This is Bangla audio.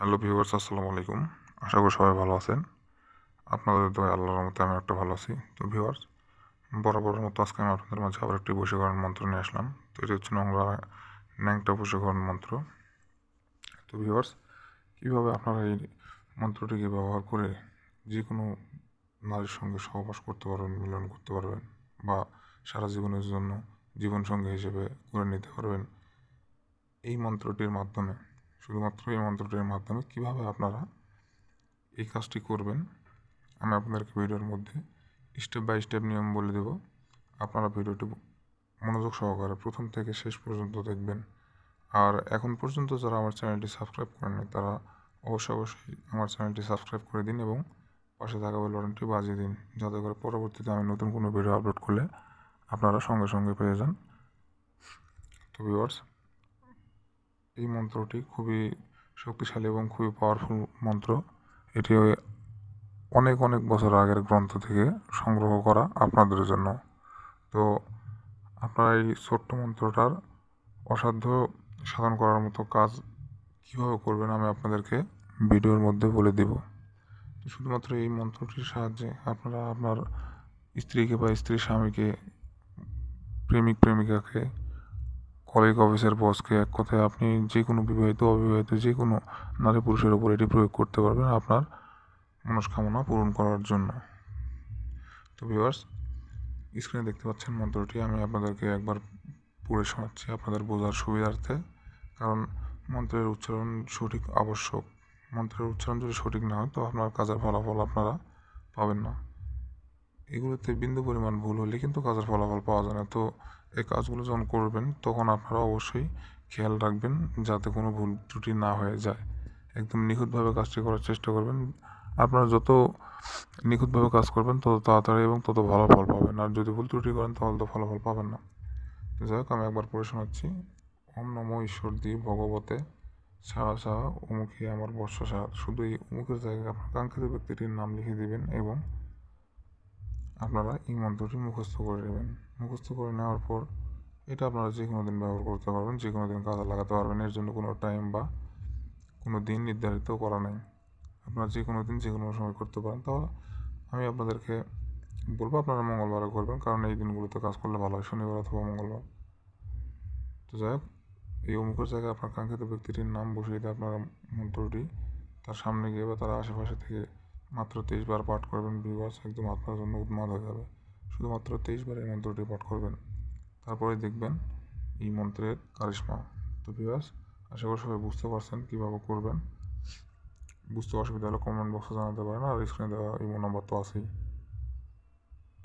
হ্যালো ভিউয়ার্স, আসসালামু আলাইকুম। আশা করি সবাই ভালো আছেন। আপনাদের দয়া আল্লাহর মতো আমি একটা ভালো আছি। তো ভিউয়ার্স, বরাবরের মতো আজকে আমি আপনাদের মাঝে আবার একটি বশীকরণ মন্ত্র নিয়ে আসলাম। তো এটি হচ্ছে নোংরা ন্যাংটা বশীকরণ মন্ত্র। তো ভিউয়ার্স, কীভাবে আপনারা এই মন্ত্রটিকে ব্যবহার করে যে কোনো নারীর সঙ্গে সহবাস করতে পারবেন, মিলন করতে পারবেন, বা সারা জীবনের জন্য জীবনসঙ্গী হিসেবে করে নিতে পারবেন, এই মন্ত্রটির মাধ্যমে শুধুমাত্র এই মন্ত্রটির মাধ্যমে কীভাবে আপনারা এই কাজটি করবেন, আমি আপনাদেরকে ভিডিওর মধ্যে স্টেপ বাই স্টেপ নিয়ম বলে দেব। আপনারা ভিডিওটি মনোযোগ সহকারে প্রথম থেকে শেষ পর্যন্ত দেখবেন। আর এখন পর্যন্ত যারা আমার চ্যানেলটি সাবস্ক্রাইব করেননি তারা অবশ্যই অবশ্যই আমার চ্যানেলটি সাবস্ক্রাইব করে দিন এবং পাশে থাকা বেল বাটনটি বাজিয়ে দিন, যাতে করে পরবর্তীতে আমি নতুন কোনো ভিডিও আপলোড করলে আপনারা সঙ্গে সঙ্গে পেয়ে যান। তো ভিউয়ার্স এই মন্ত্রটি খুবই শক্তিশালী এবং খুবই পাওয়ারফুল মন্ত্র। এটি অনেক অনেক বছর আগের গ্রন্থ থেকে সংগ্রহ করা আপনাদের জন্য। তো আপনারা এই ছোট্ট মন্ত্রটার অসাধ্য সাধন করার মতো কাজ কীভাবে করবেন আমি আপনাদেরকে ভিডিওর মধ্যে বলে দেব। শুধুমাত্র এই মন্ত্রটির সাহায্যে আপনারা আপনার স্ত্রীকে বা স্ত্রীর স্বামীকে, প্রেমিক, প্রেমিকাকে কলিগ অফিসের বসকে এক কথায় আপনি যে কোনো বিবাহিত, অবিবাহিত যে কোনো নারী পুরুষের ওপর এটি প্রয়োগ করতে পারবেন আপনার মনস্কামনা পূরণ করার জন্য। তো ভিউয়ার্স স্ক্রিনে দেখতে পাচ্ছেন মন্ত্রটি, আমি আপনাদেরকে একবার পড়ে শোনাচ্ছি আপনাদের বোঝার সুবিধার্থে। কারণ মন্ত্রের উচ্চারণ সঠিক আবশ্যক। মন্ত্রের উচ্চারণ যদি সঠিক না হয়, তো আপনার কাজের ফলাফল আপনারা পাবেন না। এগুলোতে বিন্দু পরিমাণ ভুল হলে কিন্তু কাজের ফলাফল পাওয়া যায় না। তো এই কাজগুলো যখন করবেন, তখন আপনারা অবশ্যই খেয়াল রাখবেন যাতে কোনো ভুল ত্রুটি না হয়ে যায়। একদম নিখুঁতভাবে কাজটি করার চেষ্টা করবেন। আপনারা যত নিখুঁতভাবে কাজ করবেন, তত তাড়াতাড়ি এবং তত ভালো ফল পাবেন। আর যদি ভুল ত্রুটি করেন, তাহলে তো ফলাফল পাবেন না। যাই হোক আমি একবার পড়ে শোনাচ্ছি। ওম নম ঈশ্বর দি ভগবতে। সাহা সাহা অমুখে আমার বর্ষ সাহা। শুধু এই অমুখের জায়গায় আপনার কাঙ্ক্ষিত ব্যক্তিটির নাম লিখে দিবেন এবং আপনারা এই মন্ত্রটি মুখস্থ করে নেবেন। মুখস্থ করে নেওয়ার পর এটা আপনারা যে কোনো দিন ব্যবহার করতে পারবেন যে কোনো দিন কাজে লাগাতে পারবেন। এর জন্য কোনো টাইম বা কোনো দিন নির্ধারিত করা নেই। আপনারা যে কোনো দিন যে কোনো সময় করতে পারেন। তাহলে আমি আপনাদেরকে বলব আপনারা মঙ্গলবারে করবেন কারণ এই দিনগুলোতে কাজ করলে ভালো হয়, শনিবার অথবা মঙ্গলবার। তো যাই হোক, এই অমুকের জায়গায় আপনার কাঙ্ক্ষিত ব্যক্তিটির নাম বসিয়ে দিয়ে আপনারা মন্ত্রটি তার সামনে গিয়ে বা তার আশেপাশে থেকে মাত্র তেইশ বার পাঠ করবেন বিবাস একদম আপনার জন্য উন্মাদ হয়ে যাবে। শুধুমাত্র তেইশ বার এই মন্ত্রটি পাঠ করবেন। তারপরে দেখবেন এই মন্ত্রের কারিশমা। তো ভিউয়ার্স আশা করি সবাই বুঝতে পারছেন কীভাবে করবেন। বুঝতে অসুবিধা হলে কমেন্ট বক্সে জানাতে পারেন, আর স্ক্রিনে দেওয়া এই নম্বর তো আছেই।